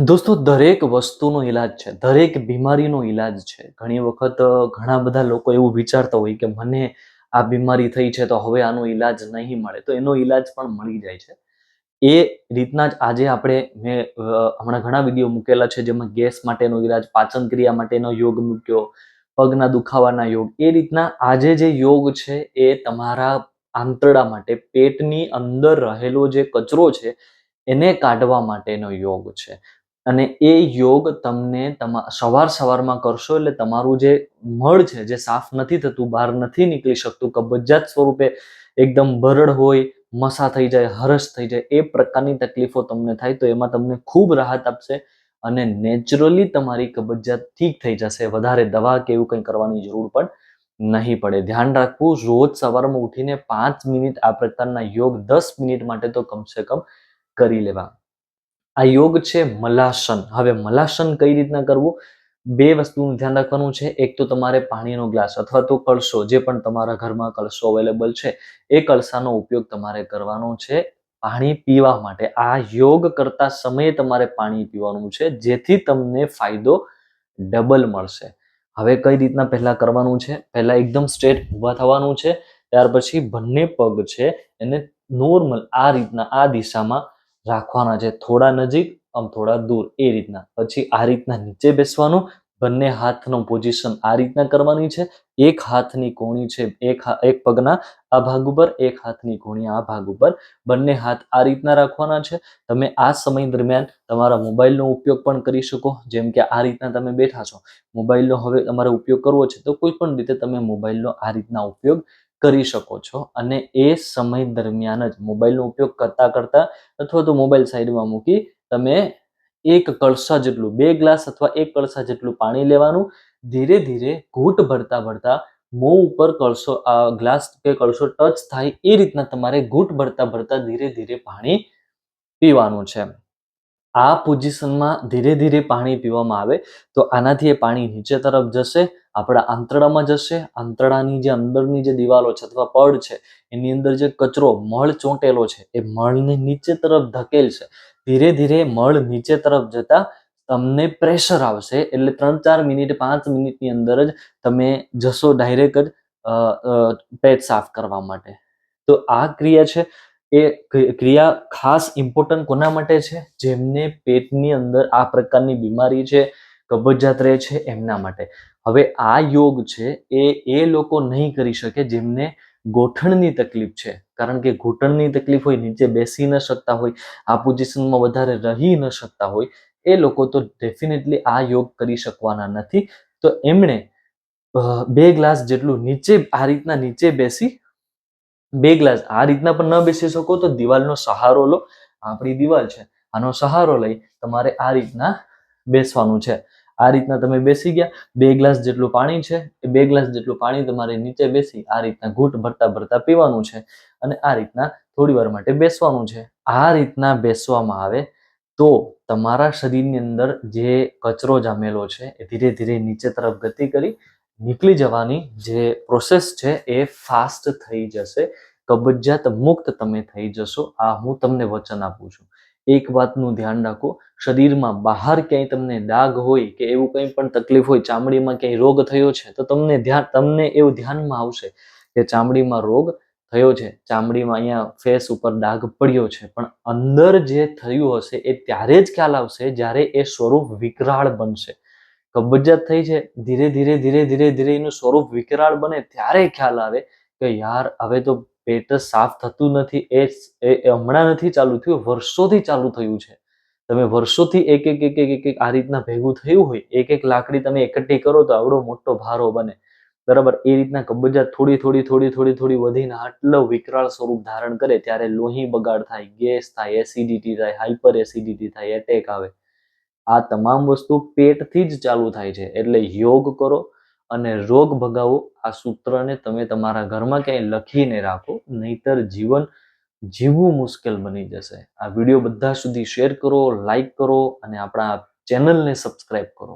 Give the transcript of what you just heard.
દોસ્તો, દરેક વસ્તુનો ઈલાજ છે, દરેક બીમારીનો ઈલાજ છે. ઘણી વખત ઘણા બધા લોકો એવું વિચારતા હોય કે મને આ બીમારી થઈ છે તો હવે આનો ઈલાજ નહીં મળે. તો એનો ઈલાજ પણ મળી જાય છે. એ રીતના જ આજે આપણે મેં હમણાં ઘણા વીડિયો મૂકેલા છે જેમાં ગેસ માટેનો ઈલાજ, પાચન ક્રિયા માટેનો યોગ મૂક્યો, પગના દુખાવાના યોગ. એ રીતના આજે જે યોગ છે એ તમારા આંતરડા માટે, પેટની અંદર રહેલો જે કચરો છે, એને કાઢવા માટેનો યોગ છે. અને એ યોગ તમને તમા, સવાર સવારમાં કરશો એટલે તમારું જે મળ છે, જે સાફ નથી થતું, બહાર નથી નીકળી શકતું, કબજિયાત સ્વરૂપે એકદમ બરડ હોય, મસા થઈ જાય, હરસ થઈ જાય, એ પ્રકારની તકલીફો તમને થાય તો એમાં તમને ખૂબ રાહત આપશે અને નેચરલી તમારી કબજિયાત ઠીક થઈ જશે. વધારે દવા કે એવું કંઈ કરવાની જરૂર પણ નહીં પડે. ધ્યાન રાખવું, રોજ સવારમાં ઉઠીને પાંચ મિનિટ આ પ્રકારના યોગ દસ મિનિટ માટે તો કમસે કમ કરી લેવા. આ યોગ છે મલાસન હવે મલાસન કઈ રીતના કરવું? બે વસ્તુનું ધ્યાન રાખવાનું છે. એક તો તમારે પાણીનો ગ્લાસ અથવા તો કળશો, જે પણ તમારા ઘરમાં કળશો અવેલેબલ છે, એ કળશાનો ઉપયોગ તમારે કરવાનો છે પાણી પીવા માટે. આ યોગ કરતા સમયે તમારે પાણી પીવાનું છે, જેથી તમને ફાયદો ડબલ મળશે. હવે કઈ રીતના પહેલા કરવાનું છે? પહેલા એકદમ સ્ટ્રેટ ઊભા થવાનું છે, ત્યાર પછી બંને પગ છે, એને નોર્મલ આ રીતના આ દિશામાં રાખવાના છે. થોડા નજીક, આમ થોડા દૂર, એ રીતના. પછી આ રીતના નીચે બેસવાનું. બંને હાથનો પોઝિશન આ રીતના કરવાની છે. એક હાથની કોણી છે, એક એક પગના આ ભાગ ઉપર, એક હાથની કોણી આ ભાગ ઉપર. બંને હાથ આ રીતના રાખવાના છે. તમે આ સમય દરમિયાન તમારા મોબાઈલનો ઉપયોગ પણ કરી શકો. જેમ કે આ રીતના તમે બેઠા છો. મોબાઈલનો હવે તમારે ઉપયોગ કરવો છે. તો કોઈ પણ રીતે તમે મોબાઈલનો આ રીતના ઉપયોગ કરી શકો છો અને એ સમય દરમિયાન જ મોબાઈલનો ઉપયોગ કરતાં કરતાં અથવા તો મોબાઈલ સાઈડમાં મૂકી તમે એક કળશા જેટલું, બે ગ્લાસ અથવા એક કળશા જેટલું પાણી લેવાનું. ધીરે ધીરે ઘૂંટ ભરતા ભરતા મોં ઉપર કળશો ગ્લાસ કે કળશો ટચ થાય એ રીતના તમારે ઘૂંટ ભરતા ભરતા ધીરે ધીરે પાણી પીવાનું છે. આ પોઝિશનમાં ધીરે ધીરે પાણી પીવામાં આવે તો આનાથી એ પાણી નીચે તરફ જશે આપણા આંતરડામાં જશે, આંતરડાની જે અંદરની જે દિવાલો છે અથવા પડ છે, એની અંદર જે કચરો, મળ ચોંટેલો છે, એ મળને નીચે તરફ ધકેલશે ધીરે ધીરે મળ નીચે તરફ જતા તમને પ્રેશર આવશે, એટલે ત્રણ ચાર મિનિટ, પાંચ મિનિટની અંદર જ તમે જશો ડાયરેક્ટ જ પેટ સાફ કરવા માટે. તો આ ક્રિયા છે, એ ક્રિયા ખાસ ઇમ્પોર્ટન્ટ કોના માટે છે? જેમને પેટની અંદર આ પ્રકારની બીમારી છે, કબજિયાત રહે છે, એમના માટે. હવે આ યોગ છે એ એ લોકો નહીં કરી શકે જેમને ગોઠણની તકલીફ છે. કારણ કે ઘૂંટણની તકલીફ હોય, નીચે બેસી ન શકતા હોય, આ પોઝિશનમાં વધારે રહી ન શકતા હોય, એ લોકો તો ડેફિનેટલી આ યોગ કરી શકવાના નથી. તો એમણે બે ગ્લાસ જેટલું નીચે, આ રીતના નીચે બેસી, બે ગ્લાસ આ રીતના પણ ન બેસી શકો તો દિવાલનો સહારો લો. આપણી દિવાલ છે, આનો સહારો લઈ તમારે આ રીતના બેસવાનું છે. આ રીતના તમે બેસી ગયા. બે ગ્લાસ જેટલું પાણી છે, એ બે ગ્લાસ જેટલું પાણી તમારે નીચે બેસી આ રીતના ઘૂંટ ભરતા ભરતા પીવાનું છે અને આ રીતના થોડી વાર માટે બેસવાનું છે. આ રીતના બેસવામાં આવે તો તમારા શરીરની અંદર જે કચરો જામેલો છે, એ ધીરે ધીરે નીચે તરફ ગતિ કરી નીકળી જવાની જે પ્રોસેસ છે, એ ફાસ્ટ થઈ જશે. કબજિયાત મુક્ત તમે થઈ જશો. આ હું તમને વચન આપું છું. એક વાતનું ધ્યાન રાખો, શરીરમાં બહાર ક્યાંય તમને ડાઘ હોય કે એવું કંઈ પણ તકલીફ હોય, ચામડીમાં ક્યાંય રોગ થયો છે, તો તમને ધ્યાન, તમને એવું ધ્યાનમાં આવશે કે ચામડીમાં રોગ થયો છે, ચામડીમાં અહીંયા ફેસ ઉપર ડાઘ પડ્યો છે, પણ અંદર જે થયું હશે એ ત્યારે જ ખ્યાલ આવશે જ્યારે એ સ્વરૂપ વિકરાળ બનશે. કબજિયાત થઈ છે, ધીરે ધીરે ધીરે ધીરે ધીરે એનું સ્વરૂપ વિકરાળ બને ત્યારે ખ્યાલ આવે કે યાર, હવે તો પેટ સાફ થતું નથી, એ એ હમણાં નથી ચાલુ થયું, વર્ષોથી ચાલુ થયું છે. તમે વર્ષોથી એક એક એક એક એક એક આ રીતના ભેગું થયું હોય, એક એક લાકડી તમે એકઠી કરો તો આવડો મોટો ભારો બને. બરાબર? એ રીતના કબજિયાત થોડી થોડી થોડી થોડી થોડી વધીને આટલો વિકરાળ સ્વરૂપ ધારણ કરે ત્યારે લોહી બગાડ થાય, ગેસ થાય એસિડિટી થાય હાઇપર એસિડિટી થાય એટેક આવે. આ તમામ વસ્તુ પેટથી જ ચાલુ થાય છે. એટલે યોગ કરો અને રોગ ભગાવો, આ સૂત્રને તમે તમારા ઘરમાં ક્યાંય લખીને રાખો, નહીતર જીવન જીવવું મુશ્કેલ બની જશે. આ વીડિયો બધા સુધી શેર કરો, લાઈક કરો અને આપણા ચેનલને સબસ્ક્રાઈબ કરો.